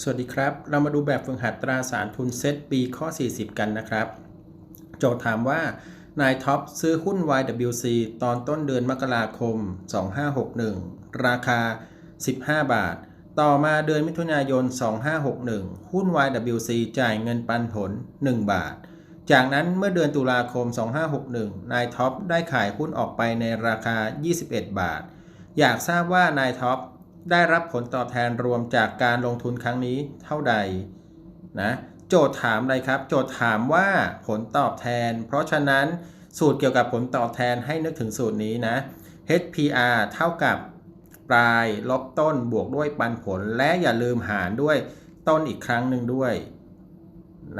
สวัสดีครับ เรามาดูแบบฝึกหัดตราสารทุนเซตปีข้อ 40 กันนะครับ โจทย์ถามว่า นายท็อปซื้อหุ้น YWC ตอนต้นเดือนมกราคม 2561 ราคา 15 บาท ต่อมาเดือนมิถุนายน 2561 หุ้น YWC จ่ายเงินปันผล 1 บาท จากนั้นเมื่อเดือนตุลาคม 2561 นายท็อปได้ขายหุ้นออกไปในราคา 21 บาท อยากทราบว่านายท็อป ได้รับผลตอบแทนรวมจากการลงทุนครั้งนี้เท่าใดนะโจทย์ถามอะไรครับ โจทย์ถามว่าผลตอบแทน เพราะฉะนั้นสูตรเกี่ยวกับผลตอบแทนให้นึกถึงสูตรนี้นะ HPR เท่ากับปลายลบต้นบวกด้วยปันผล และอย่าลืมหารด้วยต้นอีกครั้งหนึ่งด้วย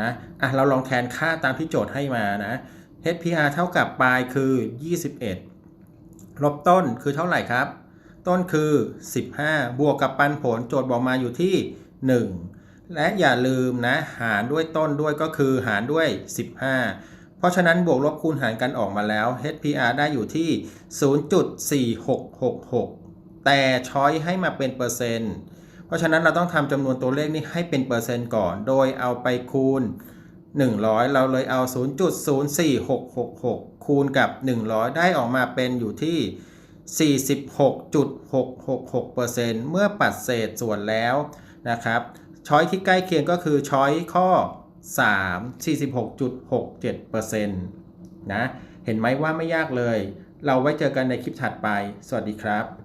นะอะเราลองแทนค่าตามที่โจทย์ให้มานะ HPR เท่ากับปลายคือ 21 ลบต้นคือเท่าไหร่ครับ ต้นคือ 15 บวกกับปันผลโจทย์บอกมาอยู่ที่ 1 และอย่าลืมนะ หารด้วยต้นด้วยก็คือหารด้วย 15 เพราะฉะนั้นบวกลบคูณหารกันออกมาแล้ว HPR ได้อยู่ที่ 0.4666 แต่ช้อยให้มาเป็นเปอร์เซ็นต์ เพราะฉะนั้นเราต้องทำจำนวนตัวเลขนี้ให้เป็นเปอร์เซ็นต์ก่อน โดยเอาไปคูณ 100 เราเลยเอา 0.04666 คูณกับ 100 ได้ออกมาเป็นอยู่ที่ 46.666%เมื่อปัดเศษส่วนแล้วนะครับ ช้อยที่ใกล้เคียงก็คือช้อยข้อ 3 46.67%นะ เห็นไหมว่าไม่ยากเลย เราไว้เจอกันในคลิปถัดไป สวัสดีครับ